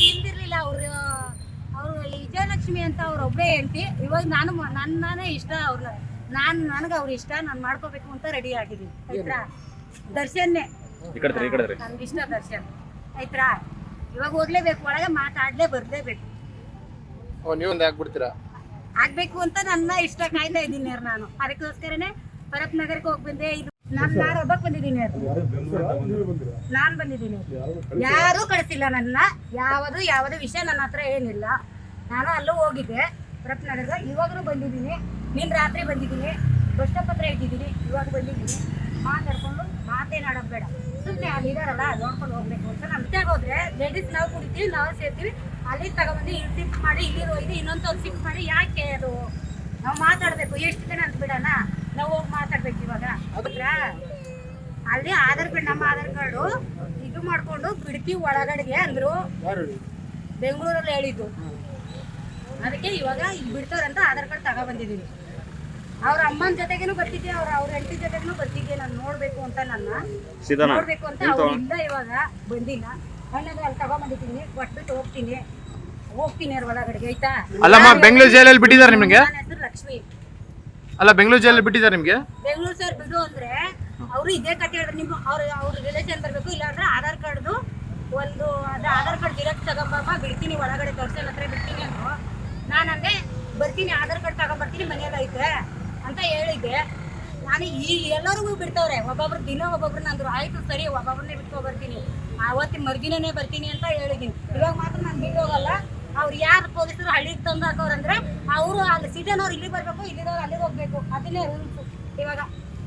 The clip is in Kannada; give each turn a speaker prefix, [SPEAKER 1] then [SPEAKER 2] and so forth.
[SPEAKER 1] ಹಿಂದಿರ್ಲಿಲ್ಲ. ಅವ್ರು ಅವರು ವಿಜಯಲಕ್ಷ್ಮಿ ಅಂತ ಅವ್ರ ಒಬ್ಬೇ ಹೇಳ್ತಿ ಇವಾಗ ನಾನು ನನ್ನೇ ಇಷ್ಟ ಅವ್ರನ್ನ ನಾನು ನನಗೆ ಅವ್ರ ಇಷ್ಟ ನಾನು ಮಾಡ್ಕೋಬೇಕು ಅಂತ ರೆಡಿ ಆಗಿದ್ದೀನಿ. ಆಯ್ತಾ? ದರ್ಶನ್ನೇ. ನನ್ಗೆ ಇಷ್ಟ ದರ್ಶನ್. ಆಯ್ತಾ? ಇವಾಗ ಹೋಗ್ಲೇಬೇಕು ಒಳಗೆ ಮಾತಾಡ್ಲೇ ಬರ್ಲೇಬೇಕು.
[SPEAKER 2] ಓ ನೀವೊಂದು ಆಗ್ಬಿಡ್ತೀರಾ?
[SPEAKER 1] ಆಗ್ಬೇಕು ಅಂತ ನನ್ನ ಇಷ್ಟ ಕಾಯ್ತಾ ಇದ್ದೀನಿ ನಾನು. ಅದಕ್ಕೋಸ್ಕರನೇ ಪರಪ್ ನಗರಕ್ಕೆ ಹೋಗಿ ಬಂದೆ. ಇದು ನಾನು ಬಂದಿದ್ದೀನಿ ನಾನು ಬಂದಿದ್ದೀನಿ. ಯಾರೂ ಕಳಿಸಿಲ್ಲ? ನನ್ನ ಯಾವುದು ಯಾವುದು ವಿಷಯ ನನ್ನ ಹತ್ರ ಏನಿಲ್ಲ. ನಾನು ಅಲ್ಲೂ ಹೋಗಿದ್ದೆ. ಭರತ್ ನಗರ ಇವಾಗಲೂ ಬಂದಿದ್ದೀನಿ. ನಿನ್ನ ರಾತ್ರಿ ಬಂದಿದ್ದೀನಿ. ಹತ್ರ ಇದ್ದಿದ್ದೀನಿ. ಇವಾಗ ಬಂದಿದ್ದೀನಿ. ಮಾತಾಡ್ಕೊಂಡು ಮಾತೇನಾಡೋದು ಬೇಡ. ಸುಮ್ಮನೆ ಅಲ್ಲಿ ಇದಾರಲ್ಲ ನೋಡ್ಕೊಂಡು ಹೋಗ್ಬೇಕು ಅಂತ. ನಮ್ಮ ಜೊತೆಗೆ ಹೋದ್ರೆ ಲೇಡೀಸ್ ನಾವು ಕುಡಿತೀವಿ ನಾವು ಸೇರ್ತೀವಿ. ಅಲ್ಲಿ ತಗೊಂಬಂದು ಇಲ್ಲಿ ಶಿಫ್ಟ್ ಮಾಡಿ ಇಲ್ಲಿ ಹೋಗಿ ಇನ್ನೊಂದು ಶಿಫ್ಟ್ ಮಾಡಿ ಯಾಕೆ ಅದು? ನಾವು ಮಾತಾಡಬೇಕು. ಎಷ್ಟು ದಿನ ಅಂತ ಬಿಡೋಣ ನಾವು ಹೋಗಿ ಮಾತಾಡ್ಬೇಕು ಇವಾಗ ಹೌದ್ರಾ ಅಲ್ಲಿ ಆಧಾರ್ ಕಾರ್ಡ್ ನಮ್ಮ ಆಧಾರ್ ಕಾರ್ಡು ಇದು ಮಾಡ್ಕೊಂಡು ಬಿಡ್ತಿ ಒಳಗಡೆಗೆ ಅಂದ್ರು. ಬೆಂಗಳೂರಲ್ಲಿ ಹೇಳಿದ್ದು. ಅದಕ್ಕೆ ಇವಾಗ ಇಲ್ಲಿ ಬಿಡ್ತಾರಂತ ಆಧಾರ್ ಕಾರ್ಡ್ ತಗೊಬಂದಿದ್ದೀನಿ ಅವ್ರ ಅಮ್ಮನ ಜೊತೆಗೇನು ಬರ್ತಿದ್ದೆ ಅವ್ರ ಅವ್ರ ಹೆಂಡತಿ ಜೊತೆಗೇನು ಬರ್ತಿದ್ದೆ ನಾನು ನೋಡ್ಬೇಕು ಅಂತ ನನ್ನ. ನೋಡಬೇಕು ಅಂತ ಅವ್ರು ಇಲ್ಲ ಇವಾಗ ಬಂದಿಲ್ಲ. ಅಣ್ಣಗೆ ಅಲ್ಲಿ ತಗೊಂಡ್ಬಂದಿದ್ದೀನಿ ಕೊಟ್ಬಿಟ್ಟು ಹೋಗ್ತೀನಿ. ಹೋಗ್ತೀನಿ ಅವ್ರ ಒಳಗಡೆಗೆ ಆಯ್ತಾ?
[SPEAKER 2] ಅಲ್ಲಮ್ಮ ಬೆಂಗಳೂರು ಜೈಲಲ್ಲಿ ಬಿಟ್ಟಿದ್ದಾರೆ ನಿಮಗೆ?
[SPEAKER 1] ಲಕ್ಷ್ಮಿ.
[SPEAKER 2] ಅಲ್ಲ ಬೆಂಗಳೂರು ಜೈಲಲ್ಲಿ ಬಿಟ್ಟಿದ್ದಾರೆ ನಿಮಗೆ?
[SPEAKER 1] ಬೆಂಗಳೂರು ಸರ್ ಬಿಡು ಅಂದ್ರೆ ಅವರು ಇದೇ ಕತೆ ಹೇಳಿದ್ರೆ ನಿಮ್ಮ ಅವ್ರ ಅವ್ರ ರಿಲೇಷನ್ ಬರಬೇಕು, ಇಲ್ಲಾಂದ್ರೆ ಆಧಾರ್ ಕಾರ್ಡ್ದು ಒಂದು ಅದು ಆಧಾರ್ ಕಾರ್ಡ್ ಡಿರೆಕ್ಟ್ ತಗೊಂಬಮ್ಮ ಬಿಡ್ತೀನಿ, ಒಳಗಡೆ ತೋರಿಸಿ ಹತ್ರ ಬಿಡ್ತೀನಿ ಅಂದ್ರು. ನಾನು ಅಂದೆ, ಬರ್ತೀನಿ, ಆಧಾರ್ ಕಾರ್ಡ್ ತಗೊಂಬರ್ತೀನಿ, ಮನೆಯಲ್ಲಿ ಐತೆ ಅಂತ ಹೇಳಿದ್ದೆ. ನಾನು ಈ ಎಲ್ಲರಿಗೂ ಬಿಡ್ತವ್ರೆ, ಒಬ್ಬೊಬ್ರು ದಿನ ಒಬ್ಬೊಬ್ರು ನಂದ್ರು, ಆಯ್ತು ಸರಿ, ಒಬ್ಬೊಬ್ರನ್ನೇ ಬಿಟ್ಕೊ ಬರ್ತೀನಿ ಆವತ್ತಿನ ಮರುದಿನನೇ ಬರ್ತೀನಿ ಅಂತ ಹೇಳಿದ್ದೀನಿ. ಇವಾಗ ಮಾತ್ರ ನಾನು ಬಿಟ್ಟು ಹೋಗಲ್ಲ ಅವ್ರು ಯಾರು ಪೊಲೀಸರು ಹಳ್ಳಿಗೆ ತಂದು ಹಾಕೋರಂದ್ರೆ, ಅವರು ಅಲ್ಲಿ ಸಿಟಿನವ್ರು ಇಲ್ಲಿ ಬರ್ಬೇಕು ಇಲ್ಲಿದವ್ರು ಅಲ್ಲಿಗೆ ಹೋಗ್ಬೇಕು, ಅದನ್ನೇ ರೂಲ್ಸ್ ಇವಾಗ